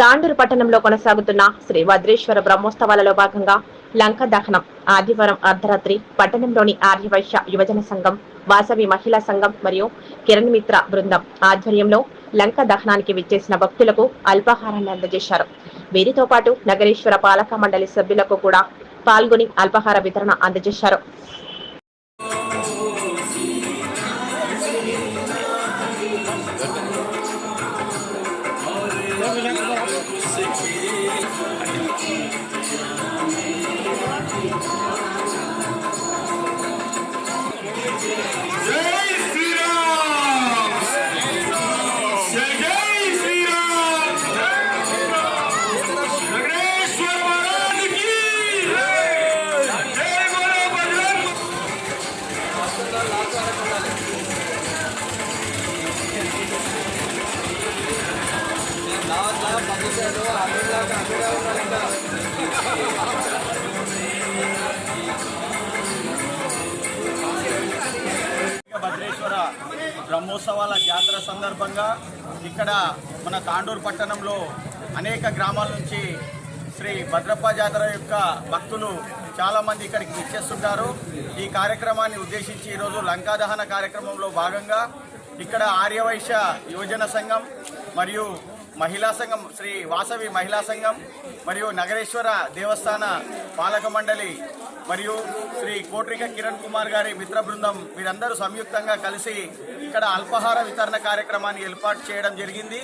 తాండూరు పట్టణంలో కొనసాగుతున్న శ్రీ భద్రేశ్వర బ్రహ్మోత్సవాలలో భాగంగా లంక దహనం. ఆదివారం అర్ధరాత్రి పట్టణంలోని ఆర్యవైశ్య యువజన సంఘం వాసవి మహిళా సంఘం మరియు కిరణ్ మిత్ర బృందం ఆధ్వర్యంలో లంక దహనానికి విచ్చేసిన భక్తులకు అల్పాహారాన్ని అందజేశారు. వీరితో పాటు నగరేశ్వర పాలక మండలి సభ్యులకు కూడా పాల్గొని అల్పాహార వితరణ అందజేశారు. భద్రేశ్వర బ్రహ్మోత్సవాల జాతర సందర్భంగా ఇక్కడ మన తాండూరు పట్టణంలో అనేక గ్రామాల నుంచి శ్రీ భద్రప్ప జాతర యొక్క భక్తులు చాలామంది ఇక్కడికి విచ్చేస్తుంటారు. ఈ కార్యక్రమాన్ని ఉద్దేశించి ఈరోజు లంకాదహన కార్యక్రమంలో భాగంగా ఇక్కడ ఆర్యవైశ్య యువజన సంఘం మరియు మహిళా సంఘం శ్రీ వాసవి మహిళా సంఘం మరియు నగరేశ్వర దేవస్థాన పాలక మండలి మరియు శ్రీ కోట్రిక కిరణ్ కుమార్ గారి మిత్ర బృందం వీరందరూ సంయుక్తంగా కలిసి ఇక్కడ అల్పాహార వితరణ కార్యక్రమాన్ని ఏర్పాటు చేయడం జరిగింది.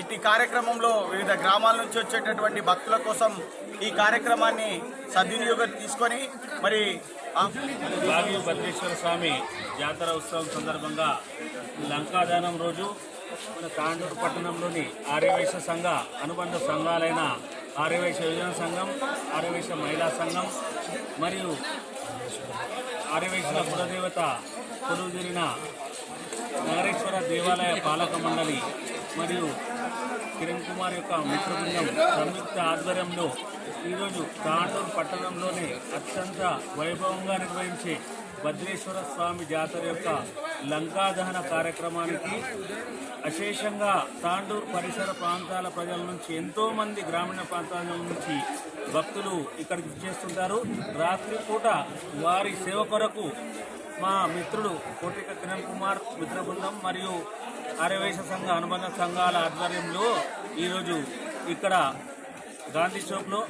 ఇట్టి కార్యక్రమంలో వివిధ గ్రామాల నుంచి వచ్చేటటువంటి భక్తుల కోసం ఈ కార్యక్రమాన్ని సద్వినియోగం తీసుకొని మరి ఆ- భద్రేశ్వర స్వామి జాతర ఉత్సవం సందర్భంగా లంకాదానం రోజు మన తాండూరు పట్టణంలోని ఆర్యవైశ్య సంఘ అనుబంధ సంఘాలైన ఆర్యవైశ్య యువజన సంఘం ఆర్యవైశ్య మహిళా సంఘం మరియు ఆర్యవైశ్యుల కులదేవత కొలువు జరిగిన నగరేశ్వర దేవాలయ పాలక మండలి మరియు కిరణ్ కుమార్ యొక్క మిత్రబృందం సంయుక్త ఆధ్వర్యంలో ఈరోజు తాండూరు పట్టణంలోనే అత్యంత వైభవంగా నిర్వహించే భద్రేశ్వర స్వామి జాతర యొక్క లంకాదహన కార్యక్రమానికి అశేషంగా తాండూరు పరిసర ప్రాంతాల ప్రజల నుంచి ఎంతోమంది గ్రామీణ ప్రాంతాల నుంచి భక్తులు ఇక్కడికి చేస్తుంటారు రాత్రిపూట వారి సేవ కొరకు మా మిత్రుడు కోటిక కిరణ్ కుమార్ మిత్ర బృందం మరియు ఆర్యవైశ్య సంఘ అనుబంధ సంఘాల ఆధ్వర్యంలో ఈరోజు ఇక్కడ గాంధీ చౌక్లో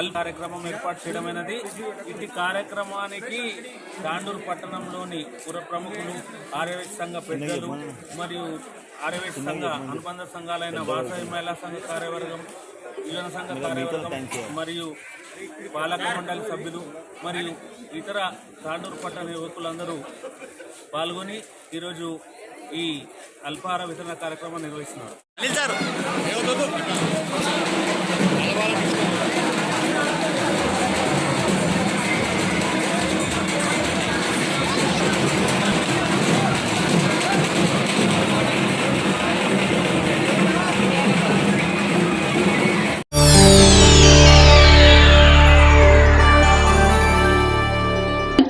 అల్ కార్యక్రమం ఏర్పాటు చేయడమైనది. ఇటు కార్యక్రమానికి తాండూరు పట్టణంలోని పుర ప్రముఖులు ఆర్యవైశ్య సంఘ పెద్దలు మరియు ఆర్యవైశ్య సంఘ అనుబంధ సంఘాలైన వాసవి మహిళా సంఘ కార్యవర్గం యువన సంఘ కార్యవర్గం మరియు పాలక మండలి సభ్యులు మరియు ఇతర తాండూరు పట్టణ యువకులందరూ పాల్గొని ఈరోజు ఈ అల్పాహార వితరణ కార్యక్రమం నిర్వహిస్తున్నారు.